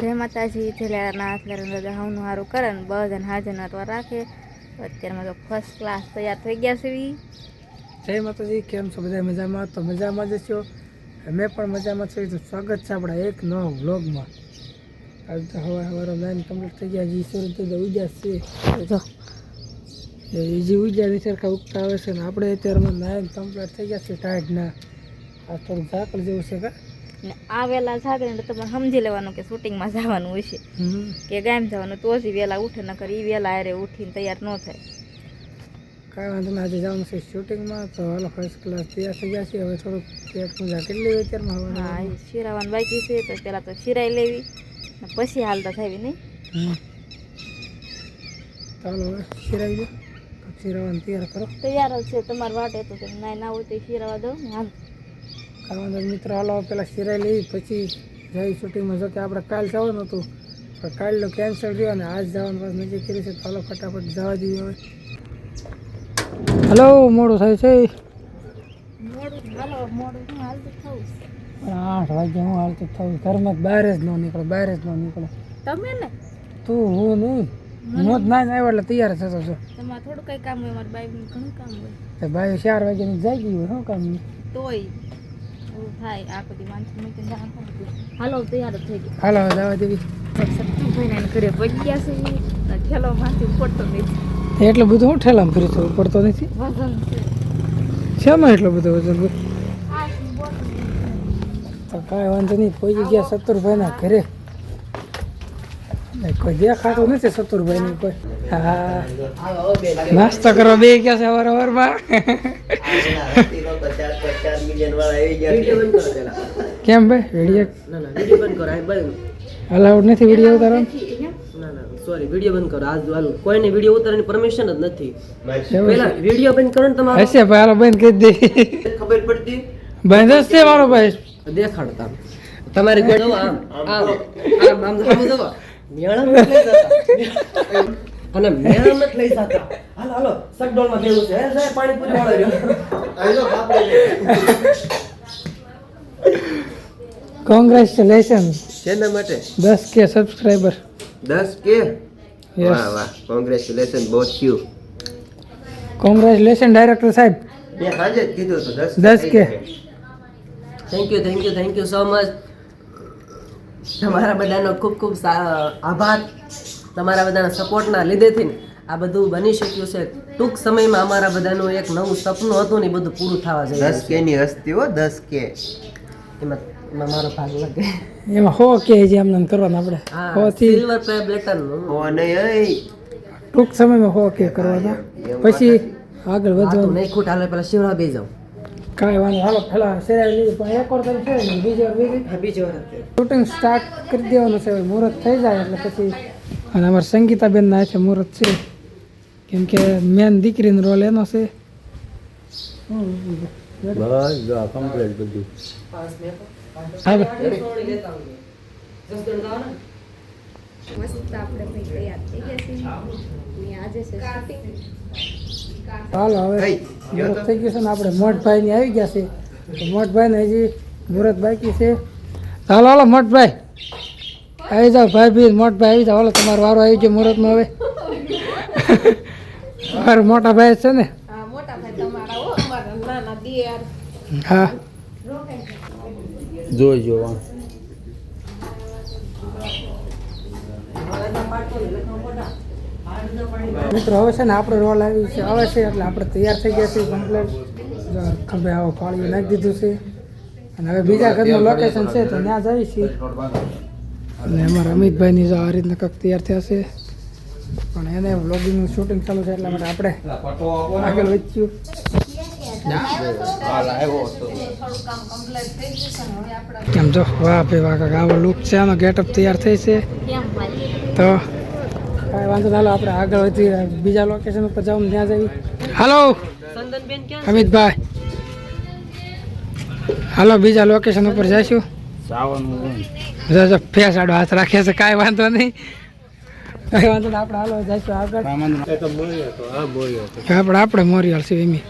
જય માતાજી હાથલાના દાદા હવનું સારું કરે ને બધાને હાજર નટવા રાખે. અત્યારમાં તો ફર્સ્ટ ક્લાસ તૈયાર થઈ ગયા છે. જય માતાજી કેમ છો? બધા મજામાં? તો મજામાં જ છો? મેં પણ મજામાં છું તો સ્વાગત છે આપણા એક નવા વ્લોગમાં. આજે તો હવા હવારો લાઈન કમ્પ્લીટ થઈ ગયા. હજી થઈ ગયા છે. જો. એ જે ઉજ્યા ની સરખા ઉગતા આવે છે ને આપણે અત્યારમાં લાઈન કમ્પ્લીટ થઈ ગયા છે ટાઈટના. આ થોડું ઝાકળ જેવું છે કા? ને આ વહેલા જાગે ને તમારે સમજી લેવાનું કે શૂટિંગમાં જવાનું હોય છે કે ગામ જવાનું તો જ વહેલા ઉઠે નકર એ વહેલા આરે ઉઠીને તૈયાર ન થાય. કાંઈ વાંધો નહીં આજે જવાનું છે શૂટિંગમાં તો હાલો ફર્સ્ટ ક્લાસ તૈયાર થઈ ગયા છે હવે થોડુંક પેટ પૂજા કરી લેવી અત્યારમાં હા શિરાવાનું બાકી છે તો પહેલાં તો શિરાઈ લેવી ને પછી હાલતા થાય નહીં. ચાલો હવે શિરાવી દો શિરાવાનું તૈયાર કરો. તૈયાર જ છે તમારે વાટે તો તમે નાઈ ના હોય તો શિરાવા દો ને હાલ. ખાવાના મિત્રો હાલો પેલા સિરાઈ લેવી પછી જઈ શૂટિંગમાં. જો કે આપણે કાલ જવાનું હતું પણ કાલનું કેન્સલ રહ્યું અને આજ જવાનું પાસ નજીક કરી છે. તો હાલો ફટાફટ જવા દઈએ હવે. હલો મોડું થાય છે? થવું પણ આઠ વાગે હું હાલતું થયું ઘરમાં બહાર જ ન નીકળે બહાર જ ન નીકળે. તમે ને? તું હું નહીં હું જ ના આવ્યો એટલે તૈયાર થતો છો. તમારે થોડું કઈ કામ હોય મારા બાઈ ઘણું કામ હોય. તો ભાઈ ચાર વાગ્યાની જાગી હોય શું કામ? તોય. એવું થાય આ બધી મૂકીને જવાનું હાલો તૈયાર જ થઈ ગયું હાલો જવા દેવી. સત્તુભાઈ ના ઘરે પહોંચી ગયા છે ને ઠેલો માંથી પડતો નથી. એટલું બધું હું ઠેલામાં ફરી થવું પડતો નથી? વજન છે. શેમાં એટલું બધું વજન હોય? આ બોટલ તો કાંઈ વાંધો નહીં પહોંચી ગયા સતુરભાઈના ઘરે. કોઈ દેખાતું નથી સતુરભાઈનું કોઈ. હા. નાસ્તો કરવા બે ગયા છે અવાર અવારમાં કેમ ભાઈ? વીડિયો અલાઉડ નથી વીડિયો ઉતારવાનો? સોરી વીડિયો બંધ કરો આજ હાલ. કોઈને વીડિયો ઉતારવાની પરમિશન જ નથી. પહેલા વીડિયો બંધ કરો ને તમારો. હશે ભાઈ હાલો બંધ કરી દે. ખબર પડતી બંધ હશે મારો ભાઈ. દેખાડતા તમારી કોઈ જોવો આમ આમ આમ આમ આમ જોવો. અને નથી લઈ જતા હાલો હાલો સગડોળમાં દેવું છે. હે સાહેબ પાણીપુરી વાળો કોંગ્રેચ્યુલેશન શેના માટે? દસ કે સબસ્ક્રાઈબર દસ કે. વાહ વાહ. Congratulation both you congratulation director સાહેબ. મેં સાંજે જ કીધું હતું દસ દસ કે thank you thank you thank you so much તમારા બધાનો ખૂબ ખૂબ આભાર. તમારા બધાના સપોર્ટના લીધેથી ને આ બધું બની શક્યું છે. ટૂંક સમયમાં અમારા બધાનું એક નવું સપનું હતું ને બધું પૂરું થવા જઈ દસ કે ની હસ્તી હો દસ કે. એમાં એમાં મારો ભાગ લાગે. એમાં હો કે જે આમ કરવાનું આપણે. હા હો થી સિલ્વર પ્લે પ્લેટરનું ઓ નહીં ટૂંક સમયમાં હો કે કરવાના. પછી આગળ વધો. વધવાનું નહીં ખૂટ હાલે પેલા શિવરા બે જાઉં. કાંઈ વાંધો હાલો પેલા શેરાઈ લીધું પણ એક વાર તમે છે બીજો બીજી વાર બીજી બીજી વાર શૂટિંગ સ્ટાર્ટ કરી દેવાનું છે મુહૂર્ત થઈ જાય એટલે પછી અને અમારે સંગીતાબેન ના છે મુહૂર્ત છે. કેમ કે મેન દીકરીનો રોલ એનો છે. હા ભાઈ. મસ્ત આપણે ભાઈ તૈયાર થઈ ગયા છીએ. અહીંયા આજે છે શૂટિંગ ચાલો હવે મુહૂર્ત થઈ ગયું છે ને આપણે મોટભાઈ ની આવી ગયા છે. મોટભાઈ ને હજી મુહૂર્ત બાકી છે. ચાલો હાલો મોટભાઈ. આવી જાઓ ભાઈ બી મોટભાઈ આવી જાઓ. ઓલો તમારો વારો આવી ગયો મુહૂર્તમાં હવે. મારો મોટા ભાઈ છે ને. હા જોઈ ભાઈ તમારા હો અમારા નાના દિયર. હા. જોઈજો મિત્રો હવે છે ને આપણે રોલ આવી છે. આવે છે એટલે આપણે તૈયાર થઈ ગયા છીએ કમ્પ્લેટ. ખંભે આવો પાળીઓ નાખી દીધું છે. અને હવે બીજા ઘરનું લોકેશન છે તો ત્યાં જઈએ છીએ. અને અમારા અમિતભાઈની જો આ રીતના કંઈક તૈયાર થયા છે. પણ એને વ્લોગિંગનું શૂટિંગ ચાલુ છે એટલા માટે આપણે આગળ વધ્યું કેમ જો વાહ ભાઈ વાહ કાકા આવો લુક છે આનો ગેટઅપ તૈયાર થઈ છે. તો કાંઈ વાંધો ચાલો હાલો આપણે આગળ વધી બીજા લોકેશન ઉપર જાઉં ત્યાં જઈએ. હાલો અમિતભાઈ. હાલો બીજા લોકેશન ઉપર જઈશું. જો જો ફેસ આડો હાથ રાખે છે કાંઈ વાંધો નહીં. કાંઈ વાંધો નહીં આપણે હાલો જઈશું આગળ. આપણે આપણે મોરિયાળ છે એમી.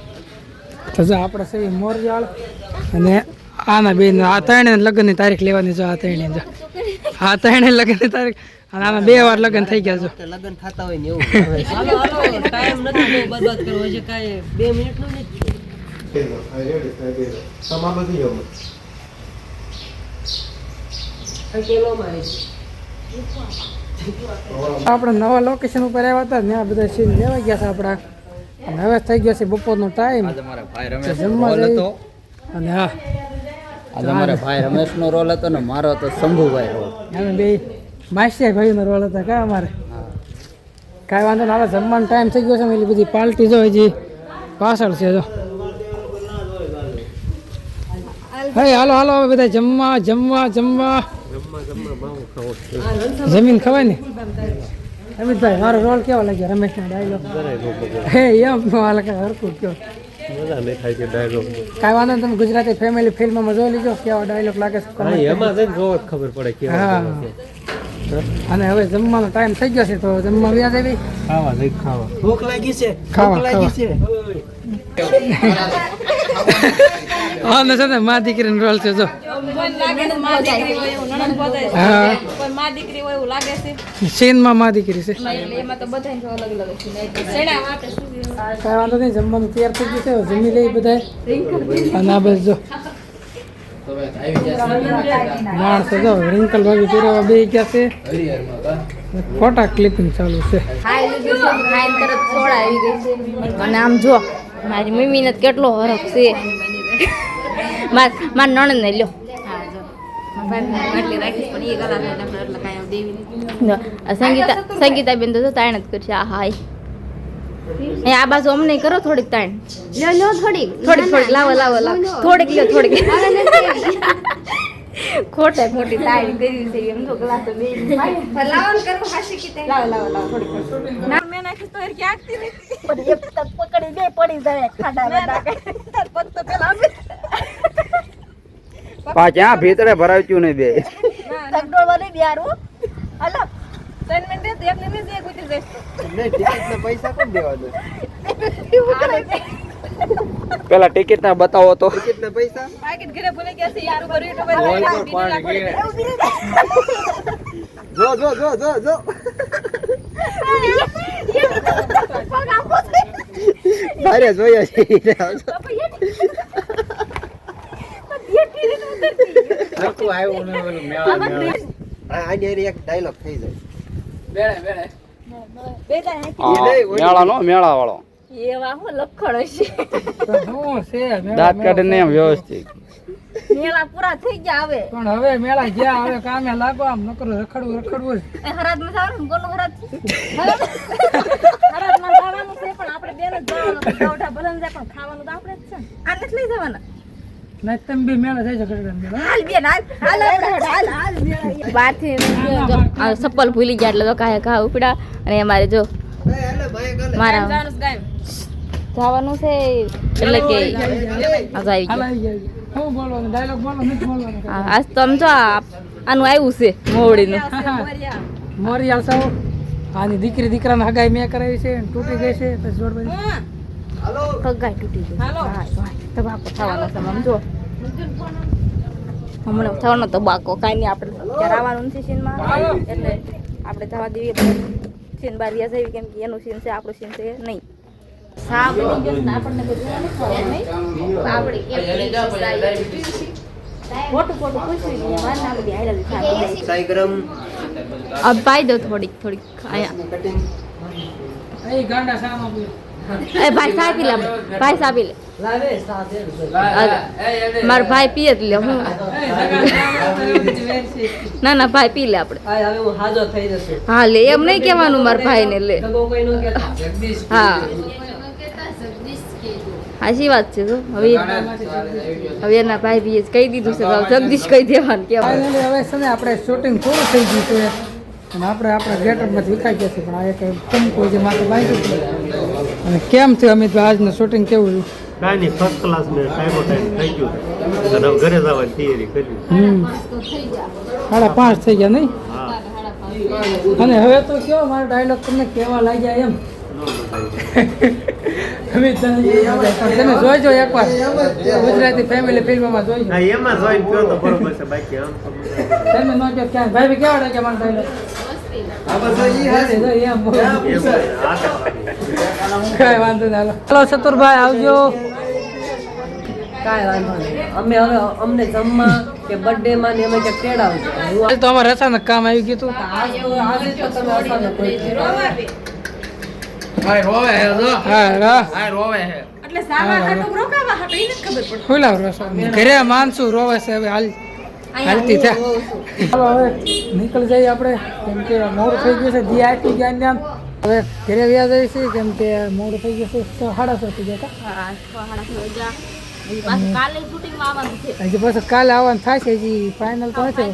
તો જો આપણે છે મોરિયાળ અને આના બેન આ ત્રણે લગ્નની તારીખ લેવાની જો આ ત્રણે જો. આ ત્રણે લગ્નની તારીખ અને આમાં બે વાર લગ્ન થઈ ગયા છો. લગ્ન થતા હોય ને એવું હાલો હાલો ટાઈમ નથી બરબાદ કરવો છે કાંઈ બે મિનિટનો નથી અકેલોમાં આવી આપણે નવા લોકેશન ઉપર આવ્યા હતા ત્યાં બધા સીન લેવા ગયા છે આપણા. અને હવે થઈ ગયો છે બપોરનો ટાઈમ રમેશ જમવા હતો. અને હા. આજે મારા ભાઈ રમેશ નો રોલ હતો ને મારો હતો શંભુભાઈ રોલ અમે બે માસિયા ભાઈનો રોલ હતા કા અમારે. કાંઈ વાંધો ના હવે જમવાનો ટાઈમ થઈ ગયો છે એટલી બધી પાર્ટી જો હજી પાછળ છે જો. હે હાલો હાલો હવે બધા જમવા જમવા જમવા. જમીન ખવાય ને? અમિતભાઈ મારો રોલ કેવો લાગ્યો? રમેશનો ડાયલોગ હે એમ હાલ કે હરકું કયો કાંઈ વાંધો નહીં તમે ગુજરાતી ફેમિલી ફિલ્મમાં જોઈ લીધો? કેવો ડાયલોગ લાગે છે? ખબર કરી. હા. અને હવે જમવાનો ટાઈમ થઈ ગયો છે તો જમવા વ્યાજ આવી ભૂખ લાગી છે ખાવા ખાવા. હા ને છે ને મા દીકરીનો રોલ છે જો. હા. કોઈ માં દીકરી હોય એવું લાગે છે. મા દીકરી છે. એટલે એમાં તો બધાને જો અલગ અલગ છે. શેના માટે શું કાંઈ વાંધો નહીં જમવાનું તૈયાર થઈ ગયું છે. જમી લઈ બધા અને આ બસ જો. માણસો જો રિંકલ ભાભી પહેરવા બે ગયા છે. ફોટા ક્લિપિંગ ચાલુ છે. અને આમ જો મારી મમ્મીને કેટલો હરખ છે. મારા માર નણંદ ને લ્યો. સંગીતા સંગીતા બેન તો તાણ જ કરશે આ હાય. એ આ બાજુ અમને કરો થોડીક તાણ. લો લો થોડીક. થોડીક થોડીક લાવો લાવો લાવો. થોડીક લો થોડીક. ખોટે ખોટી તાળી કરી છે એમ તો ગ્લાસ તો બે લાવો કરો હાસી કીતે લાવો લાવો લાવો થોડીક ના મેં નાખી તો આગતી નથી. પણ એક તક પકડી દે પડી જાય ખાડા વાડા તાર પગ તો પેલા પા ક્યાં ભીતરે ભરાવ્યું નહીં બે. તગડોળ વાળી બિયારું હલો. ત્રણ મિનિટ એક મિનિટ એક ઉતરી જઈશ ટિકિટના પૈસા કોણ દેવાનું? પેલા ટિકિટ ના બતાવો તો. ટિકિટના પૈસા? પાકીટ ઘરે ભૂલી ગયા છે યાર ઉપર યુટ્યુબ જો જો જો જો જો. ભારે જોયા છે. આ આની એક ડાયલોગ થઈ જાય. મેળા નો મેળા વાળો એવા હું લખણ હશે. શું છે દાંત કાઢીને ને વ્યવસ્થિત. મેળા પૂરા થઈ ગયા હવે. પણ હવે મેળા ગયા હવે કામે લાગો આમ નકરો રખડવું રખડવું. એ હરાજમાં જવાનું કોનું હરાજ હરાજ? માં જવાનું છે પણ આપણે બેન જ જવાનું જાય પણ ખાવાનું તો આપણે જ છે. લઈ જવાના. નહીં બી મેળા થઈ શકે હાલ બેન હાલ હાલ હાલ હાલ બહારથી ચપ્પલ ભૂલી ગયા એટલે તો કાંઈ ઘા ઉપડા. અને અમારે જો મારા જવાનું છે એટલે કે આજ તો આમ જો આનું આવ્યું છે મોવડીનું. મોરિયા સાવ. આની દીકરી દીકરાને હગાઈ મેં કરાવી છે તૂટી ગઈ છે પછી જોડ બધી પગાઈ તૂટી ગઈ. તબાકો થવાનો છે સમજો હમણાં થવાનો તબાકો કાંઈ નહીં આપણે કરાવવાનું આવવાનું નથી સીનમાં. એટલે આપણે થવા દઈએ સીન બાર વ્યાજ આવી કેમ કે એનું સીન છે આપણું સીન છે નહીં. સા બની ગયો ને આપણને બધું નથી ખબર નહીં? તો આપણે કેમ ફોટું ફોટું પૂછ્યું નહીં વાર ના બધી હાઈલાઈટ થાય સાઈ ગરમ. અબ પાઈ દો થોડીક થોડીક અહીંયા એ ભાઈ સા લે ભાઈ સા લે. મારો ભાઈ પીએ જ લે હું. ના ના ભાઈ પી લે આપણે આ હવે હું હાજો થઈ જશે. હા લે એમ નહીં કહેવાનું મારા લે. કોઈ નો કહેતા. હા. સાચી વાત છે તો હવે હવે એના ભાઈ જ કહી દીધું છે તો જગદીશ કહી દેવાનું કેવાનું હવે છે ને આપણે શૂટિંગ પૂરું થઈ ગયું છે. અને આપણે આપણા ગેટઅપમાં વિખાઈ ગયા છે પણ આ એક કંકુ જે માથે બાંધ્યું છે. અને કેમ થયું અમિતભાઈ આજનું શૂટિંગ કેવું રહ્યું? કાંઈ નહીં ફર્સ્ટ ક્લાસ મેં ટાઈમો ટાઈમ થઈ ગયું. અને ઘરે જવાની તૈયારી કરી. સાડા પાંચ થઈ ગયા નહીં? અને હવે તો કયો મારો ડાયલોગ તમને કેવા લાગ્યા એમ? તમે તમે જોઈજો એકવાર. ગુજરાતી ફેમિલી ફિલ્મમાં જોઈજો એમાં જોઈન તો બરોબર છે બાકી તમે નો ક્યાં ભાઈ કેવા લાગે મારા ભાઈ કાંઈ વાંધો નહીં ચાલો ચતુરભાઈ આવજો કાંઈ વાંધો નહીં અમે હવે અમને જમવા કે બર્થડે માં ને અમે ક્યાંક તેડાવજો તો અમારે અચાનક કામ આવી ગયું હતું આજ તો તમે અચાનક કોઈ હા હે એટલે સાવા ખાટું રોકાવા ખબર પડે ઘરે માનસું રોવે છે હવે હાલ હાલતી થા ચાલો હવે નીકળી જઈએ આપણે. કેમ કે મોડું થઈ ગયું છે દી આટલી ગયા ને આમ. હવે ઘરે વ્યા જઈએ છે કેમ કે મોડું થઈ ગયું છે છ સાડા છ થઈ ગયા. હજી પાછું કાલે આવવાનું થશે હજી ફાઇનલ તો નથી.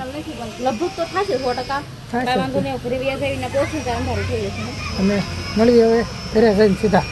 લગભગ તો થશે સો ટકા. વ્યાજ અને મળીએ હવે ઘરે જઈને સીધા.